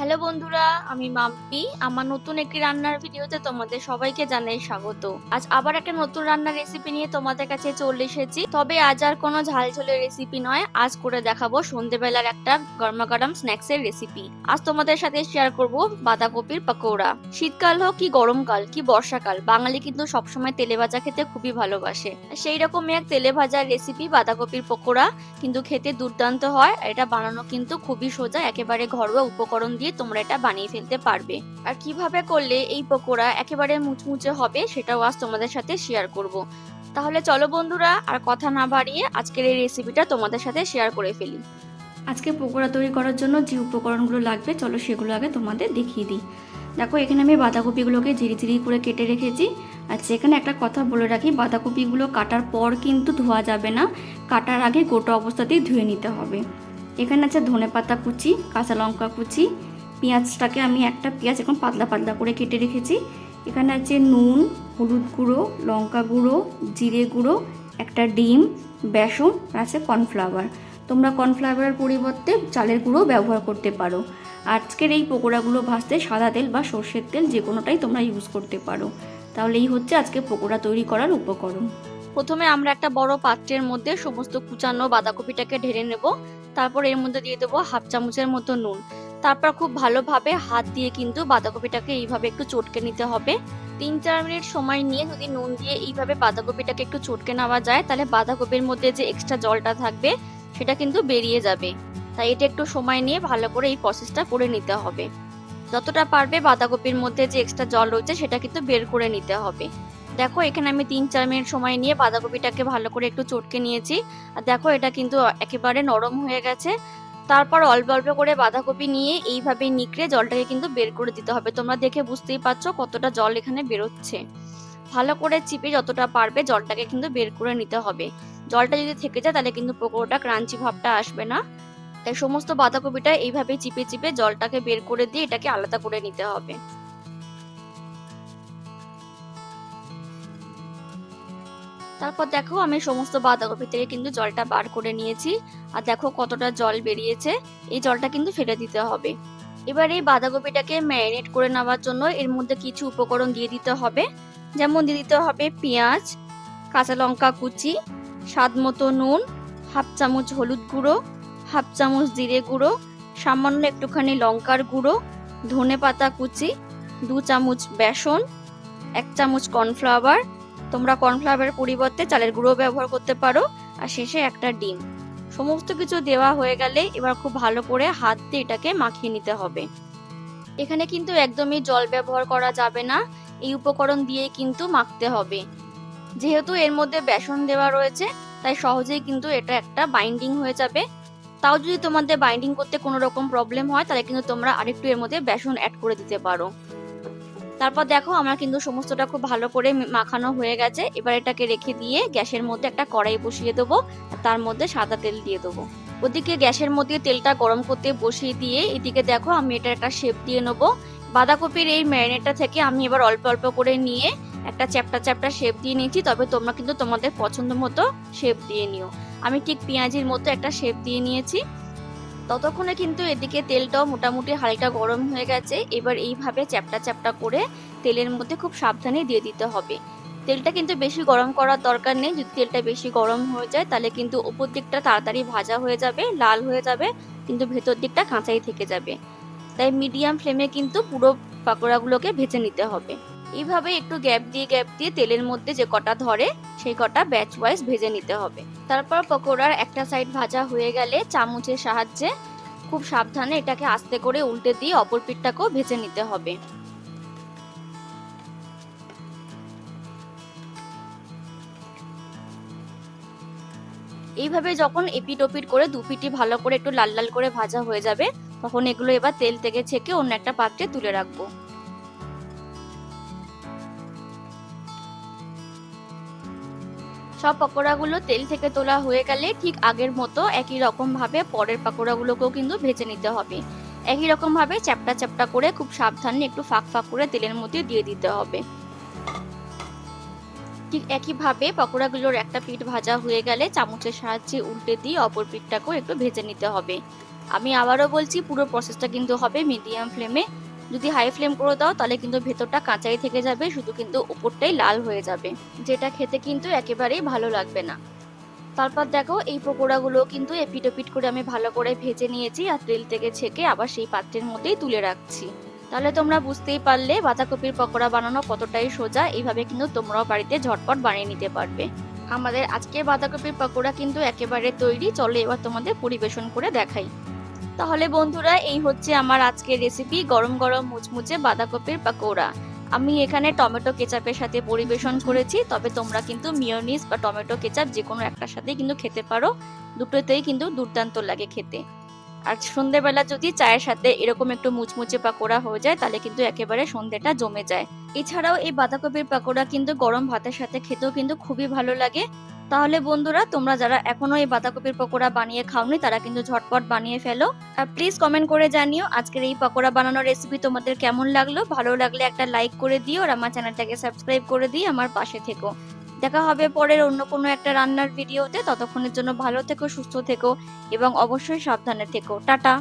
Hello বন্ধুরা, আমি মাম্পি। আমার নতুন একটি রান্নার ভিডিওতে তোমাদের সবাইকে জানাই স্বাগত। আজ আবার একটা নতুন রান্নার রেসিপি নিয়ে তোমাদের কাছে চলে এসেছি। তবে আজ আর কোনো ঝাল ঝোলের রেসিপি নয়। আজ করে দেখাবো সন্ধেবেলার একটা গরমা গরম স্ন্যাক্স এর রেসিপি আজ তোমাদের সাথে শেয়ার করব বাঁধাকপির পকোড়া। শীতকাল হোক কি গরমকাল, কি বর্ষাকাল, বাঙালি কিন্তু সবসময় তেলে ভাজা খেতে খুবই ভালোবাসে। সেই রকমই এক তেলে ভাজার রেসিপি বাঁধাকপির পকোড়া। কিন্তু খেতে দুর্দান্ত হয়। এটা বানানো কিন্তু খুবই সোজা, একেবারে ঘরোয়া উপকরণ দিয়ে তোমরা এটা বানিয়ে ফেলতে পারবে। আর কীভাবে করলে এই পকোড়া একেবারে মুচমুচে হবে সেটাও আজ তোমাদের সাথে শেয়ার করব। তাহলে চলো বন্ধুরা, আর কথা না বাড়িয়ে আজকের এই রেসিপিটা তোমাদের সাথে শেয়ার করে ফেলি। আজকে পকোড়া তৈরি করার জন্য যে উপকরণগুলো লাগবে, চলো সেগুলো আগে তোমাদের দেখিয়ে দিই। দেখো, এখানে আমি বাঁধাকপিগুলোকে ঝিরি ঝিরি করে কেটে রেখেছি। আর সেখানে একটা কথা বলে রাখি, বাঁধাকপিগুলো কাটার পর কিন্তু ধোয়া যাবে না। কাটার আগে গোটা অবস্থাতেই ধুয়ে নিতে হবে। এখানে আছে ধনে পাতা কুচি, কাঁচা লঙ্কা কুচি পেঁয়াজটাকে আমি একটা পেঁয়াজ এখন পাতলা পাতলা করে কেটে রেখেছি। এখানে আছে নুন, হলুদ গুঁড়ো, লঙ্কা গুঁড়ো, জিরে গুঁড়ো, একটা ডিম, বেসন আছে কর্নফ্লাওয়ার। তোমরা কর্নফ্লাওয়ারের পরিবর্তে চালের গুঁড়ো ব্যবহার করতে পারো। আজকের এই পকোড়াগুলো ভাজতে সাদা তেল বা সর্ষের তেল যে কোনোটাই তোমরা ইউজ করতে পারো। তাহলে এই হচ্ছে আজকে পকোড়া তৈরি করার উপকরণ। প্রথমে আমরা একটা বড় পাত্রের মধ্যে সমস্ত কুচানো বাঁধাকপিটাকে ঢেলে নেব। তারপর এর মধ্যে দিয়ে দেবো হাফ চামচের মতো নুন। তারপর খুব ভালোভাবে হাত দিয়ে কিন্তু বাঁধাকপিটাকে এইভাবে একটু চটকে নিতে হবে। তিন চার মিনিট সময় নিয়ে যদি নুন দিয়ে এইভাবে বাঁধাকপিটাকে একটু চটকে নেওয়া যায়, তাহলে বাঁধাকপির মধ্যে যে এক্সট্রা জলটা থাকবে, সেটা কিন্তু বেরিয়ে যাবে। তাই এটা একটু সময় নিয়ে ভালো করে এই প্রসেসটা করে নিতে হবে। যতটা পারবে বাঁধাকপির মধ্যে যে এক্সট্রা জল রয়েছে, সেটা কিন্তু বের করে নিতে হবে। দেখো, এখানে আমি তিন চার মিনিট সময় নিয়ে বাঁধাকপিটাকে ভালো করে একটু চটকে নিয়েছি। আর দেখো, এটা কিন্তু একেবারে নরম হয়ে গেছে। তারপর অল্প অল্প করে বাঁধাকপি নিয়ে এইভাবে নিকড়ে জলটাকে কিন্তু বের করে দিতে হবে। তোমরা দেখে বুঝতেই পারছ কতটা জল এখানে বেরোচ্ছে। ভালো করে চিপে যতটা পারবে জলটাকে কিন্তু বের করে নিতে হবে। জলটা যদি থেকে যায় তাহলে কিন্তু পকোড়াটা ক্রাঞ্চি ভাবটা আসবে না। তাই সমস্ত বাঁধাকপিটা এইভাবে চিপে চিপে জলটাকে বের করে দিয়ে এটাকে আলাদা করে নিতে হবে। তারপর দেখো আমি সমস্ত বাঁধাকপি থেকে কিন্তু জলটা বার করে নিয়েছি। আর দেখো কতটা জল বেরিয়েছে। এই জলটা কিন্তু ফেলে দিতে হবে। এবার এই বাঁধাকপিটাকে ম্যারিনেট করে নেওয়ার জন্য এর মধ্যে কিছু উপকরণ দিয়ে দিতে হবে। যেমন দিয়ে দিতে হবে পেঁয়াজ, কাঁচা লঙ্কা কুচি, স্বাদ মতো নুন, হাফ চামচ হলুদ গুঁড়ো, হাফ চামচ জিরে গুঁড়ো, সামান্য একটুখানি লঙ্কার গুঁড়ো, ধনে পাতা কুচি, দু চামচ বেসন, এক চামচ কর্নফ্লাওয়ার। তোমরা কর্নফ্লাওয়ারের পরিবর্তে চালের গুঁড়ো ব্যবহার করতে পারো। আর শেষে একটা ডিম। সমস্ত কিছু দেওয়া হয়ে গেলে এবার খুব ভালো করে হাত দিয়ে এটাকে মাখিয়ে নিতে হবে। এখানে কিন্তু একদমই জল ব্যবহার করা যাবে না। এই উপকরণ দিয়ে কিন্তু মাখতে হবে। যেহেতু এর মধ্যে বেসন দেওয়া রয়েছে, তাই সহজেই কিন্তু এটা একটা বাইন্ডিং হয়ে যাবে। তাও যদি তোমাদের বাইন্ডিং করতে কোনো রকম প্রবলেম হয়, তাহলে কিন্তু তোমরা আরেকটু এর মধ্যে বেসন অ্যাড করে দিতে পারো। তারপর দেখো আমার কিন্তু সমস্তটা খুব ভালো করে মাখানো হয়ে গেছে। এবার এটাকে রেখে দিয়ে গ্যাসের মধ্যে একটা কড়াই বসিয়ে দেবো। তার মধ্যে সাদা তেল দিয়ে দেবো। ওদিকে গ্যাসের মধ্যে তেলটা গরম করতে বসিয়ে দিয়ে এদিকে দেখো আমি এটা একটা শেপ দিয়ে নেব। বাঁধাকপির এই ম্যারিনেটটা থেকে আমি এবার অল্প অল্প করে নিয়ে একটা চ্যাপটা চ্যাপটা শেপ দিয়ে নিয়েছি। তবে তোমরা কিন্তু তোমাদের পছন্দ মতো শেপ দিয়ে নিও। আমি ঠিক পেঁয়াজির মতো একটা শেপ দিয়ে নিয়েছি। ততক্ষণে কিন্তু এদিকে তেলটাও মোটামুটি হালকা গরম হয়ে গেছে। এবার এইভাবে চ্যাপটা চ্যাপটা করে তেলের মধ্যে খুব সাবধানে দিয়ে দিতে হবে। তেলটা কিন্তু বেশি গরম করার দরকার নেই। যদি তেলটা বেশি গরম হয়ে যায়, তাহলে কিন্তু উপর দিকটা তাড়াতাড়ি ভাজা হয়ে যাবে, লাল হয়ে যাবে, কিন্তু ভেতর দিকটা কাঁচাই থেকে যাবে। তাই মিডিয়াম ফ্লেমে কিন্তু পুরো পাকোড়াগুলোকে ভেজে নিতে হবে। এইভাবে একটু গ্যাপ দিয়ে গ্যাপ দিয়ে তেলের মধ্যে যে কটা ধরে, সেই কটা ব্যাচ ওয়াইজ ভেজে নিতে হবে। তারপর পকোড়ার একটা সাইড ভাজা হয়ে গেলে চামচের সাহায্যে খুব সাবধানে এটাকে আস্তে করে উল্টে দিয়ে অপর পিঠটাকেও ভেজে নিতে হবে। এইভাবে যখন এপিট ওপিট করে দু পিটি ভালো করে একটু লাল লাল করে ভাজা হয়ে যাবে, তখন এগুলো এবার তেল থেকে ছেঁকে অন্য একটা পাত্রে তুলে রাখব। সব পকোড়াগুলো তেল থেকে তোলা হয়ে গেলে ঠিক আগের মতো একই রকম ভাবে পরের পকোড়াগুলোকেও কিন্তু ভেজে নিতে হবে। একই রকম ভাবে চ্যাপটা চ্যাপটা করে খুব সাবধানে একটু ফাঁক ফাঁক করে তেলের মধ্যে দিয়ে দিতে হবে। ঠিক একইভাবে পকোড়াগুলোর একটা পিঠ ভাজা হয়ে গেলে চামচের সাহায্যে উল্টে দিয়ে অপর পিঠটাকেও একটু ভেজে নিতে হবে। আমি আবারও বলছি পুরো প্রসেসটা কিন্তু হবে মিডিয়াম ফ্লেমে যদি হাই ফ্লেম করে দাও, তাহলে কিন্তু ভেতরটা কাঁচাই থেকে যাবে, শুধু কিন্তু উপরটাই লাল হয়ে যাবে। যেটা খেতে কিন্তু একেবারেই ভালো লাগবে না। তারপর দেখো, এই পকোড়াগুলো কিন্তু এপিটোপিট করে আমি ভালো করে ভেজে নিয়েছি আর তেল থেকে ছেঁকে আবার সেই পাত্রের মধ্যেই তুলে রাখছি। তাহলে তোমরা বুঝতেই পারলে বাঁধাকপির পকোড়া বানানো কতটাই সোজা, এইভাবে কিন্তু তোমরাও বাড়িতে ঝটপট বানিয়ে নিতে পারবে। আমাদের আজকের বাঁধাকপির পকোড়া কিন্তু একেবারে তৈরি, চলো এবার তোমাদের পরিবেশন করে দেখাই। তাহলে বন্ধুরা, এই হচ্ছে আমার আজকের রেসিপি গরম গরম মুচমুচে বাঁধাকপির পকোড়া। আমি এখানে টমেটো কেচাপের সাথে পরিবেশন করেছি, তবে তোমরা কিন্তু মিওনিস বা টমেটো কেচাপ যে কোনো একটার সাথেই কিন্তু খেতে পারো। দুটোতেই কিন্তু দুর্দান্ত লাগে খেতে। আর সন্ধেবেলা যদি চায়ের সাথে এরকম একটু মুচমুচে পাকোড়া হয়ে যায়, তাহলে কিন্তু একেবারে সন্ধেটা জমে যায়। এছাড়াও এই বাঁধাকপির পাকোড়া কিন্তু গরম ভাতের সাথে খেতেও কিন্তু খুবই ভালো লাগে। তাহলে বন্ধুরা, তোমরা যারা এখনও এই বাঁধাকপির পকোড়া বানিয়ে খাওনি, তারা কিন্তু ঝটপট বানিয়ে ফেলো। আর প্লিজ কমেন্ট করে জানিও আজকের এই পকোড়া বানানোর রেসিপি তোমাদের কেমন লাগল। ভালো লাগলে একটা লাইক করে দিও আর আমার চ্যানেলটাকে সাবস্ক্রাইব করে দিয়ে আমার পাশে থেকো। দেখা হবে পরের অন্য কোনো একটা রান্নার ভিডিওতে ততক্ষণের জন্য ভালো থেকো, সুস্থ থেকো এবং অবশ্যই সাবধানে থেকো। টাটা!